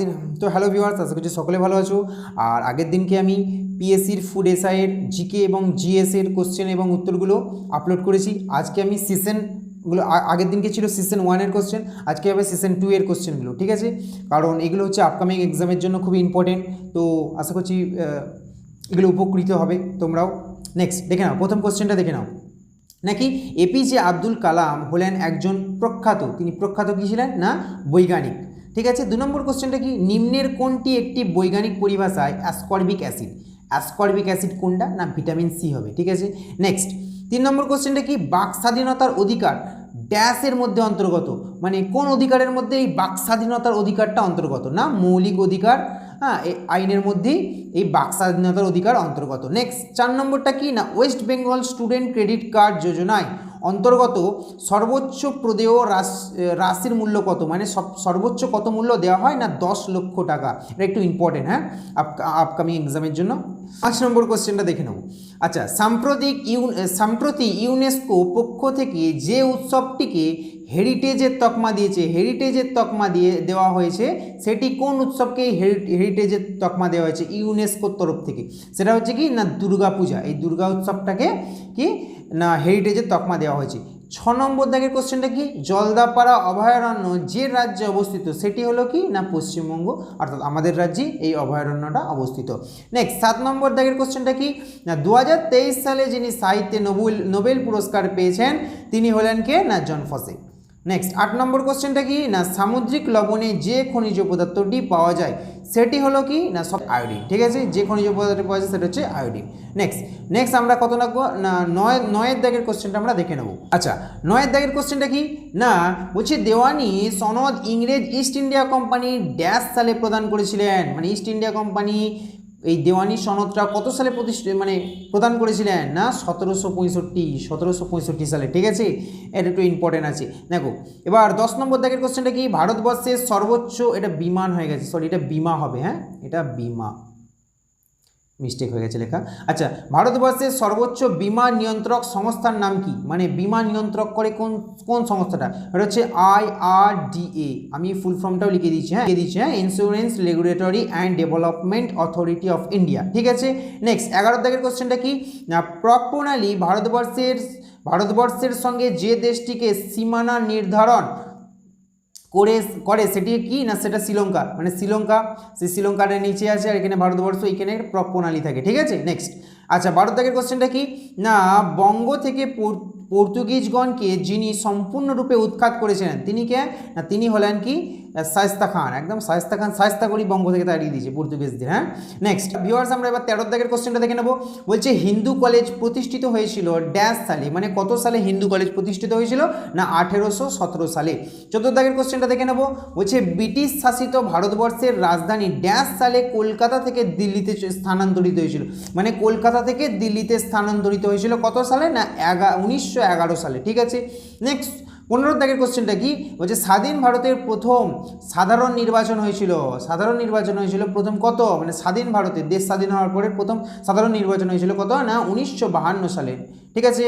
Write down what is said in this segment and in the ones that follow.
দিন। তো hello viewers আশা করছি সকলে ভালো আছো। আর আগের দিনকে আমি পিএসসির ফুড এসআইয়ের জিকে এবং জিএসের কোশ্চেন এবং উত্তরগুলো আপলোড করেছি। আজকে আমি সিজনগুলো আগের দিনকে ছিল সিজন ওয়ানের কোশ্চেন আজকে হবে সিজন টু এর কোশ্চেনগুলো ঠিক আছে? কারণ এগুলো হচ্ছে আপকামিং এক্সামের জন্য খুবই ইম্পর্টেন্ট তো আশা করছি এগুলো উপকৃত হবে তোমরাও। নেক্সট দেখে নাও, প্রথম কোশ্চেনটা দেখে নাও। নাকি এপিজে আব্দুল কালাম হলেন একজন প্রখ্যাত, তিনি প্রখ্যাত কী ছিলেন? না, বৈজ্ঞানিক। ঠিক আছে? দু নম্বর কোশ্চেনটা কি? নিম্নের কোনটি একটি বৈজ্ঞানিক পরিভাষায় অ্যাসকর্বিক অ্যাসিড অ্যাসকর্বিক অ্যাসিড কোনটা? না ভিটামিন সি হবে, ঠিক আছে? নেক্সট তিন নম্বর কোশ্চেনটা কি? বাক স্বাধীনতার অধিকার ড্যাশের মধ্যে অন্তর্গত। মানে কোন অধিকারের মধ্যে এই বাক স্বাধীনতার অধিকারটা অন্তর্গত? না, মৌলিক অধিকার হ্যাঁ এই আইনের মধ্যেই এই বাক স্বাধীনতার অধিকার অন্তর্গত। নেক্সট চার নম্বরটা কি? না, West Bengal student credit card যোজনায় অন্তর্গত সর্বোচ্চ প্রদেয় রাশি, রাশির মূল্য কত? মানে সর্বোচ্চ কত মূল্য দেওয়া হয় না দশ লক্ষ টাকা? এটা একটু ইম্পর্টেন্ট হ্যাঁ? আপকামিং এক্সামের জন্য। পাঁচ নম্বর কোশ্চেনটা দেখে নেব। আচ্ছা সাম্প্রতিক ইউ সম্প্রতি ইউনেস্কো পক্ষ থেকে যে উৎসবটিকে হেরিটেজের তকমা দিয়েছে, হেরিটেজের তকমা দিয়ে দেওয়া হয়েছে, সেটি কোন উৎসবকে হেরিটেজের তকমা দেওয়া হয়েছে ইউনেস্কোর তরফ থেকে? সেটা হচ্ছে কি না দুর্গা পূজা এই দুর্গা উৎসবটাকে কি না হেরিটেজের তকমা দেওয়া হয়েছে? ছ নম্বর দাগের কোশ্চেনটা কি? জলদাপাড়া অভয়ারণ্য যে রাজ্যে অবস্থিত, সেটি হলো কি? না পশ্চিমবঙ্গ? অর্থাৎ আমাদের রাজ্যে এই অভয়ারণ্যটা অবস্থিত। নেক্সট সাত নম্বর দাগের কোশ্চেনটা কি? না দু হাজার তেইশ সালে যিনি সাহিত্যে নোবেল নোবেল পুরস্কার পেয়েছেন, তিনি হলেন কে? না, জন ফসে। নেক্সট আট নম্বর কোশ্চেনটা কি? না, সামুদ্রিক লবণে যে খনিজ পদার্থটি পাওয়া যায়, সেটি হলো কি? না, সব আয়োডিন, ঠিক আছে? যে খনিজ পদার্থটি পাওয়া যায়, সেটা হচ্ছে আয়োডিন। নেক্সট নেক্সট আমরা কত রাখব? না, নয়, নয়ের দাগের কোশ্চেনটা আমরা দেখে নেব। আচ্ছা নয়ের দাগের কোশ্চেনটা কি? না, বলছি দেওয়ানি সনদ ইংরেজ ইস্ট ইন্ডিয়া কোম্পানি ড্যাশ সালে প্রদান করেছিলেন। মানে ইস্ট ইন্ডিয়া কোম্পানি এই দেওয়ানি সনদটা কত সালে প্রতিষ্ঠিত মানে প্রদান করেছিলেন? না, সতেরোশো পঁয়ষট্টি সতেরোশো পঁয়ষট্টি সালে, ঠিক আছে? এটা একটু ইম্পর্টেন্ট আছে। দেখো, এবার দশ নম্বর দাগের কোশ্চেনটা কি? ভারতবর্ষের সর্বোচ্চ এটা বিমান হয়ে গেছে সরি এটা বিমা হবে হ্যাঁ? এটা বিমা। মিস্টেক হয়ে গেছে লেখা। আচ্ছা ভারতবর্ষের সর্বোচ্চ বিমা নিয়ন্ত্রক সংস্থার নাম কি? মানে বিমা নিয়ন্ত্রক করে কোন কোন সংস্থাটা? এটা হচ্ছে আইআরডিএ আমি ফুল ফর্মটাও লিখে দিচ্ছি হ্যাঁ? লিখে দিচ্ছি হ্যাঁ? Insurance regulatory and development authority of India ঠিক আছে? নেক্সট এগারো দাগের কোশ্চেনটা কি? না, প্রক প্রণালী ভারতবর্ষের ভারতবর্ষের সঙ্গে যে দেশটিকে সীমানা নির্ধারণ করে করে, সেটি কি না সেটা শ্রীলঙ্কা? মানে শ্রীলঙ্কা, সেই শ্রীলঙ্কার নিচে আছে আর এখানে ভারতবর্ষ, এখানে প্রণালী থাকে, ঠিক আছে? নেক্সট আচ্ছা ভারত ত্যাগের কোশ্চেনটা কি? না, বঙ্গ থেকে পর্তুগিজগণকে যিনি সম্পূর্ণরূপে উৎখাত করেছিলেন, তিনি কে? না, তিনি হলেন কি? শায়স্তা খান, একদম শায়স্তা খান, শায়স্তা করি বঙ্গ থেকে তাড়িয়ে দিয়েছে পর্তুগিজদের হ্যাঁ? নেক্সট ভিউয়ার্স আমরা এবার তেরো দাগের কোশ্চেনটা দেখে নেব। বলছে, হিন্দু কলেজ প্রতিষ্ঠিত হয়েছিল ড্যাশ সালে মানে কত সালে হিন্দু কলেজ প্রতিষ্ঠিত হয়েছিল? না, আঠেরোশো সতেরো সালে। চোদ্দ দাগের কোশ্চেনটা দেখে নেব। বলছে, ব্রিটিশ শাসিত ভারতবর্ষের রাজধানী ড্যাশ সালে কলকাতা থেকে দিল্লিতে স্থানান্তরিত হয়েছিল। মানে কলকাতা থেকে দিল্লিতে স্থানান্তরিত হয়েছিল কত সালে? না, এগা উনিশশো এগারো সালে, ঠিক আছে? নেক্সট পনেরো দাগের কোশ্চেনটা কি? বলছে স্বাধীন ভারতের প্রথম সাধারণ নির্বাচন হয়েছিল। সাধারণ নির্বাচন হয়েছিল প্রথম কত? মানে স্বাধীন ভারতের দেশ স্বাধীন হওয়ার পরে প্রথম সাধারণ নির্বাচন হয়েছিল কত? না, উনিশশো সালে। ঠিক আছে?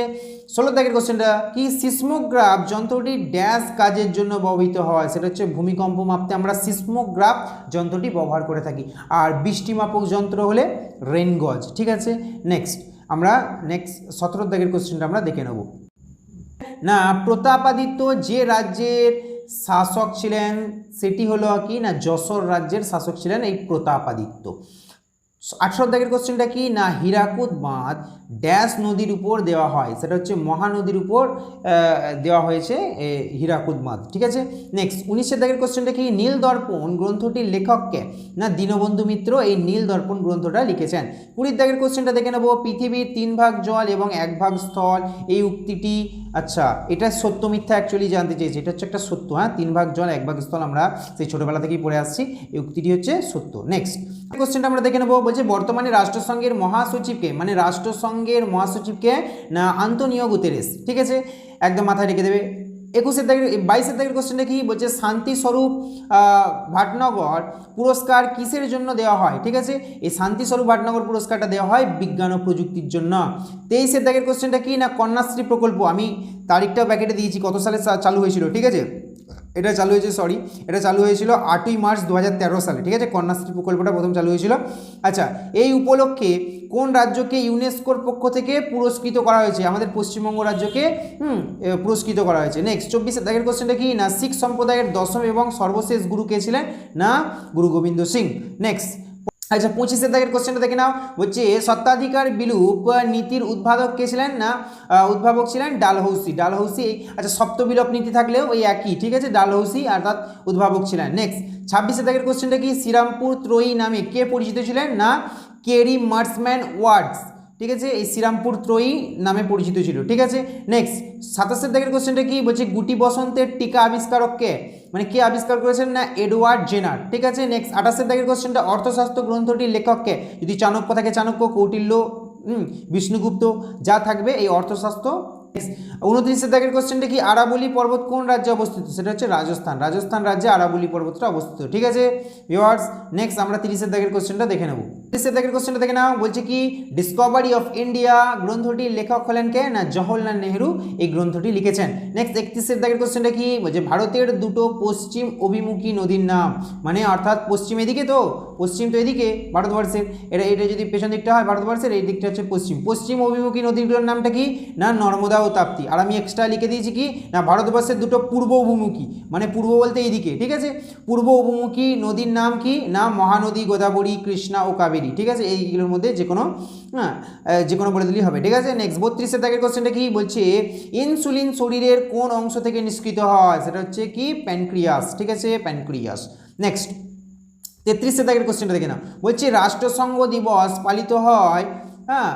ষোলো দাগের কোশ্চেনটা কি সিসমোগ্রাফ যন্ত্রটি ড্যাশ কাজের জন্য ব্যবহৃত হয়? সেটা হচ্ছে ভূমিকম্প মাপতে আমরা সিসমোগ্রাফ যন্ত্রটি ব্যবহার করে থাকি। আর বৃষ্টি মাপক যন্ত্র হলে রেনগজ। ঠিক আছে? নেক্সট আমরা নেক্সট সতেরো দাগের কোশ্চেনটা আমরা দেখে নেব। না, প্রতাপাদিত্য যে রাজ্যের শাসক ছিলেন, সেটি হলো কি না, যশোর রাজ্যের শাসক ছিলেন এই প্রতাপাদিত্য। আঠারো দাগের কোশ্চেনটা কি? না, হীরাকুদ বাঁধ ড্যাশ নদীর উপর দেওয়া হয়। সেটা হচ্ছে মহানদীর উপর দেওয়া হয়েছে হীরাকুদ বাঁধ। ঠিক আছে? নেক্সট উনিশের দাগের কোশ্চেনটা কি? নীল দর্পণ গ্রন্থটির লেখককে না, দীনবন্ধু মিত্র এই নীল দর্পণ গ্রন্থটা লিখেছেন। কুড়ির দাগের কোশ্চেনটা দেখে নেব। পৃথিবীর তিন ভাগ জল এবং এক ভাগ স্থল। এই উক্তিটি আচ্ছা এটা সত্য, মিথ্যা অ্যাকচুয়ালি জানতে চাইছি। এটা হচ্ছে একটা সত্য হ্যাঁ? তিন ভাগ জল এক ভাগ স্থল আমরা সেই ছোটোবেলা থেকেই পড়ে আসছি। এই উক্তিটি হচ্ছে সত্য। নেক্সট কোশ্চেনটা আমরা দেখে নেব। বলছে, বর্তমানে রাষ্ট্রসংঘের মহাসচিবকে মানে রাষ্ট্রসংঘের মহাসচিবকে, না আন্তনীয় গুতেরেস, ঠিক আছে? একদম মাথায় রেখে দেবে। একুশের দাগের বাইশের দাগের কোশ্চেনটা কি? বলছে শান্তিস্বরূপ ভাটনগর পুরস্কার কিসের জন্য দেওয়া হয়? ঠিক আছে? এই শান্তিস্বরূপ ভাটনগর পুরস্কারটা দেওয়া হয় বিজ্ঞান ও প্রযুক্তির জন্য। তেইশের দাগের কোশ্চেনটা কি না কন্যাশ্রী প্রকল্প? আমি তারিখটাও প্যাকেটে দিয়েছি, কত সালে চালু হয়েছিল, ঠিক আছে? এটা চালু হয়েছে সরি এটা চালু হয়েছিল আটই মার্চ দু হাজার তেরো সালে, ঠিক আছে? কন্যাশ্রী প্রকল্পটা প্রথম চালু হয়েছিল। আচ্ছা এই উপলক্ষে কোন রাজ্যকে ইউনেস্কোর পক্ষ থেকে পুরস্কৃত করা হয়েছে? আমাদের পশ্চিমবঙ্গ রাজ্যকে, হুম পুরস্কৃত করা হয়েছে। নেক্সট চব্বিশের তারিখের কোশ্চেনটা কি? না, শিখ সম্প্রদায়ের দশম এবং সর্বশেষ গুরু কে ছিলেন? না, গুরু গোবিন্দ সিং। নেক্সট আচ্ছা পঁচিশের তারিখের কোশ্চেনটা দেখে নাও। হচ্ছে সত্ত্বাধিকার বিলুপ নীতির উদ্ভাবক কে ছিলেন না? উদ্ভাবক ছিলেন ডালহৌসি। ডালহৌসি আচ্ছা সপ্তবিলোপ নীতি থাকলেও ওই একই, ঠিক আছে? ডালহৌসি অর্থাৎ উদ্ভাবক ছিলেন। নেক্সট ছাব্বিশে তারিখের কোশ্চেনটা কি? শ্রীরামপুর ত্রয়ী নামে কে পরিচিত ছিলেন না? Kerry Marsman words. ঠিক আছে? এই শ্রীরামপুর ত্রয়ী নামে পরিচিত ছিল, ঠিক আছে? নেক্সট সাতাশের দাগের কোশ্চেনটা কি? বলছে, গুটি বসন্তের টিকা আবিষ্কারককে মানে কে আবিষ্কার করেছেন না? এডওয়ার্ড জেনার, ঠিক আছে? নেক্সট আঠাশের দাগের কোশ্চেনটা অর্থশাস্ত্র গ্রন্থটির লেখককে যদি চাণক্য থাকে, চাণক্য, কৌটিল্য বিষ্ণুগুপ্ত, যা থাকবে এই অর্থশাস্ত্র উনত্রিশের দাগের কোশ্চেনটা কি? আরাবলি পর্বত কোন রাজ্যে অবস্থিত? সেটা হচ্ছে রাজস্থান। রাজস্থান রাজ্যে আরাবলি পর্বতটা অবস্থিত। ঠিক আছে? ভিওয়ার্স নেক্সট আমরা তিরিশের দাগের কোশ্চেনটা দেখে নেব। তিরিশের দাগের কোশ্চেনটা দেখে নাও। বলছে কি ডিসকভারি অফ ইন্ডিয়া গ্রন্থটির লেখক হলেন কে? না, জওহরলাল নেহরু এই গ্রন্থটি লিখেছেন। নেক্সট একত্রিশের দাগের কোশ্চেনটা কি? বলছে ভারতের দুটো পশ্চিম অভিমুখী নদীর নাম। মানে অর্থাৎ পশ্চিম এদিকে তো, পশ্চিম তো এদিকে ভারতবর্ষের। এটা এটা যদি পেছন দিকটা হয় ভারতবর্ষের, এই দিকটা হচ্ছে পশ্চিম। পশ্চিম অভিমুখী নদীগুলোর নামটা কি? না, নর্মদা ও তাপ্তি। আর আমি এক্সট্রা লিখে দিয়েছি কি? না, ভারতবর্ষের দুটো পূর্ব অভিমুখী। মানে পূর্ব বলতে এইদিকে, ঠিক আছে? পূর্ব অভিমুখী নদীর নাম কি? না, মহানদী, গোদাবরী, কৃষ্ণা ও কাবেরী, ঠিক আছে? এইগুলোর মধ্যে যে কোনো হ্যাঁ যে কোনো বলে দিলেই হবে, ঠিক আছে? নেক্সট বত্রিশের দাগের কোশ্চেনটা কি? বলছে ইনসুলিন শরীরের কোন অংশ থেকে নিষ্কৃত হয়? সেটা হচ্ছে কি? প্যানক্রিয়াস ঠিক আছে? প্যানক্রিয়াস নেক্সট তেত্রিশের দাগের কোশ্চেনটা দেখে না বলছি, রাষ্ট্রসংঘ দিবস পালিত হয় হ্যাঁ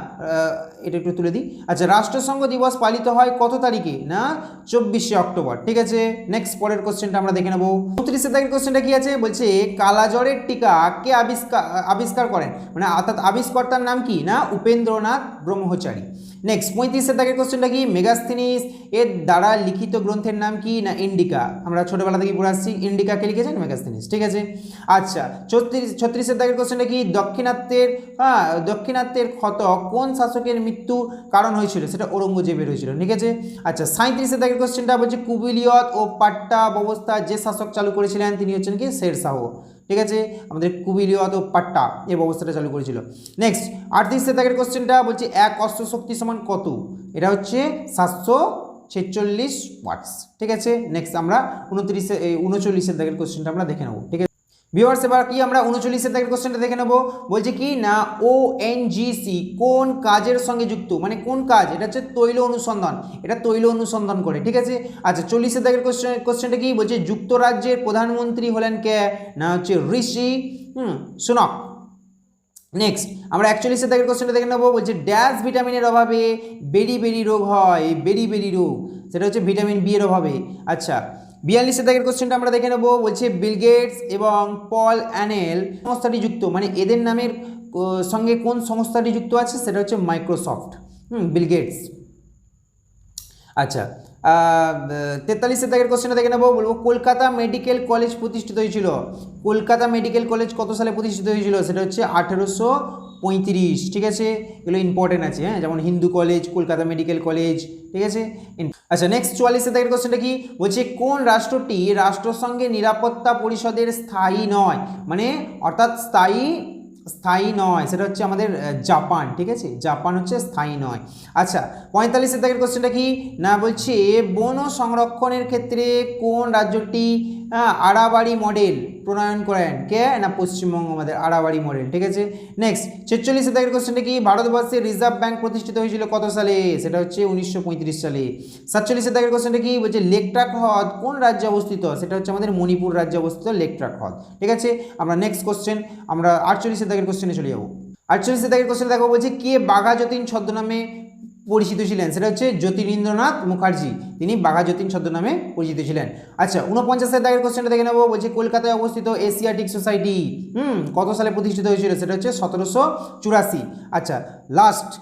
এটা একটু তুলে দিই। আচ্ছা রাষ্ট্রসংঘ দিবস পালিত হয় কত তারিখে? না, চব্বিশে অক্টোবর। ঠিক আছে? নেক্সট পরের কোশ্চেনটা আমরা দেখে নেব। উনত্রিশে তারিখের কোশ্চেনটা কি আছে? বলছে, কালাজ্বরের টিকা কে আবিষ্কার আবিষ্কার করেন? মানে অর্থাৎ আবিষ্কর্তার নাম কি? না, উপেন্দ্রনাথ ব্রহ্মচারী। নেক্সট পঁয়ত্রিশের দাগের কোশ্চেনটা কি? মেগাস্থিনিস এর দ্বারা লিখিত গ্রন্থের নাম কি না ইন্ডিকা আমরা ছোটোবেলা থেকে পড়ে আসছি। ইন্ডিকাকে লিখেছেন? মেগাস্থিনিস ঠিক আছে? আচ্ছা ছত্রিশ ছত্রিশের দাগের কোশ্চেনটা কি? দক্ষিণাত্যের হ্যাঁ দক্ষিণাত্যের ক্ষত কোন শাসকের মৃত্যু কারণ হয়েছিল? সেটা ঔরঙ্গজেবের হয়েছিল, ঠিক আছে? আচ্ছা সাঁত্রিশের দাগের কোশ্চেনটা বলছে, কুবিলিয়ত ও পাট্টা ব্যবস্থা যে শাসক চালু করেছিলেন, তিনি হচ্ছেন কি? শের শাহ ঠিক আছে? আমাদের কুবিলিয়ত ও পাট্টা এই ব্যবস্থাটা চালু করেছিল। নেক্সট আটত্রিশ দাগের কোশ্চেনটা বলছে, এক অস্ত্র শক্তি সমান কত? এটা হচ্ছে সাতশো ছেচল্লিশ ওয়াটস ঠিক আছে? নেক্সট আমরা উনত্রিশে উনচল্লিশের দাগের কোশ্চেনটা আমরা দেখে নেব, ঠিক আছে? ভিউয়ার্স এবার কি আমরা উনচল্লিশের দাগের কোশ্চেনটা দেখে নেব। বলছে কি, না ও কোন কাজের সঙ্গে যুক্ত? মানে কোন কাজ? এটা হচ্ছে তৈল অনুসন্ধান। এটা তৈল অনুসন্ধান করে, ঠিক আছে? আচ্ছা চল্লিশের দাগের কোশ্চেন কোশ্চেনটা কি? বলছে, যুক্তরাজ্যের প্রধানমন্ত্রী হলেন কে? না, হচ্ছে ঋষি। হুম সুনক নেক্সট আমরা একচল্লিশের দাগের কোশ্চেনটা দেখে নেব। বলছে ড্যাশ ভিটামিনের অভাবে বেরি বেরি রোগ হয়, বেরি বেরি রোগ। সেটা হচ্ছে ভিটামিন বি এর অভাবে। আচ্ছা বিয়াল্লিশের দাগের কোশ্চেনটা আমরা দেখে নেব। বলছে বিল গেটস এবং পল অ্যানেল সংস্থাটি যুক্ত। মানে এদের নামের সঙ্গে কোন সংস্থাটি যুক্ত আছে? সেটা হচ্ছে মাইক্রোসফট হুম বিল গেটস আচ্ছা তেতাল্লিশের দাগের কোশ্চেনটা দেখে নেব। বলব, কলকাতা মেডিকেল কলেজ প্রতিষ্ঠিত হয়েছিল। কলকাতা মেডিকেল কলেজ কত সালে প্রতিষ্ঠিত হয়েছিল? সেটা হচ্ছে আঠেরোশো পঁয়ত্রিশ, ঠিক আছে? এগুলো ইম্পর্টেন্ট আছে হ্যাঁ? যেমন Hindu college Kolkata medical college ঠিক আছে? আচ্ছা নেক্সট চুয়াল্লিশের দাগের কোশ্চেনটা কি? বলছে, কোন রাষ্ট্রটি রাষ্ট্রসংঘের নিরাপত্তা পরিষদের স্থায়ী নয়? মানে অর্থাৎ স্থায়ী স্থায়ী নয়, সেটা হচ্ছে আমাদের জাপান, ঠিক আছে? জাপান হচ্ছে স্থায়ী নয়। আচ্ছা পঁয়তাল্লিশের দাগের কোশ্চেনটা কি? না, বলছে, বন সংরক্ষণের ক্ষেত্রে কোন রাজ্যটি আড়াবাড়ি মডেল প্রণয়ন করেন। কে? না, পশ্চিমবঙ্গ আমাদের আড়াবাড়ি মডেল ঠিক আছে? নেক্সট ছেচল্লিশের দাগের কোশ্চেনটা কি? ভারতবর্ষের রিজার্ভ ব্যাংক প্রতিষ্ঠিত হয়েছিল কত সালে? সেটা হচ্ছে উনিশশো পঁয়ত্রিশ সালে। সাতচল্লিশের দাগের কোশ্চেনটা কি? বলছে লেকট্রাক হ্রদ কোন রাজ্যে অবস্থিত? সেটা হচ্ছে আমাদের মণিপুর রাজ্যে অবস্থিত লেকট্রাক হ্রদ, ঠিক আছে? আমরা নেক্সট কোশ্চেন আমরা আটচল্লিশের দাগের কোশ্চেনে চলে যাব। আটচল্লিশের দাগের কোশ্চেন দেখো বলছে কে বাঘা যতীন ছদ্মনামে পরিচিত ছিলেন। সেটা হচ্ছে জ্যোতিরিন্দ্রনাথ মুখার্জি। তিনি বাঘা যতীন ছদ্মনামে পরিচিত ছিলেন। আচ্ছা উনপঞ্চাশের দাগের কোশ্চেনটা দেখে নেব। বলছে, কলকাতায় অবস্থিত এশিয়াটিক সোসাইটি, হুম, কত সালে প্রতিষ্ঠিত হয়েছিল? সেটা হচ্ছে সতেরোশো চুরাশি। আচ্ছা লাস্ট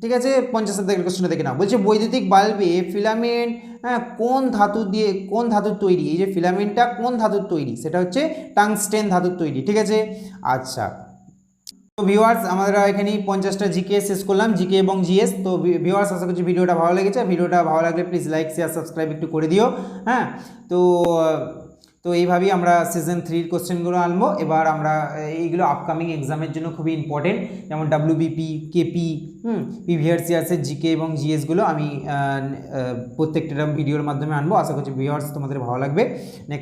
ঠিক আছে? পঞ্চাশের দাগের কোশ্চেনটা দেখে নাও। বলছে, বৈদ্যুতিক বাল্বে ফিলামেন্ট হ্যাঁ কোন ধাতু দিয়ে, কোন ধাতুর তৈরি? এই যে ফিলামেন্টটা কোন ধাতুর তৈরি? সেটা হচ্ছে টাংস্টেন ধাতুর তৈরি, ঠিক আছে? আচ্ছা তো ভিউয়ার্স আমরা এখানেই পঞ্চাশটা জিকে শেষ করলাম জিকে এবং জিএস তো ভিউয়ার্স আশা করছি ভিডিওটা ভালো লেগেছে। ভিডিওটা ভালো লাগলে প্লিজ লাইক শেয়ার সাবস্ক্রাইব একটু করে দিও হ্যাঁ? তো তো এইভাবেই আমরা সিজন থ্রির কোশ্চেনগুলো আনব। এবার আমরা এইগুলো আপকামিং এক্সামের জন্য খুবই ইম্পর্টেন্ট যেমন ডাব্লিউবিপি কেপি হুম? পিভিআরসিআরসের জিকে এবং জিএসগুলো আমি প্রত্যেকটা ভিডিওর মাধ্যমে আনব। আশা করছি ভিউয়ার্স তোমাদের ভালো লাগবে। নেক্সট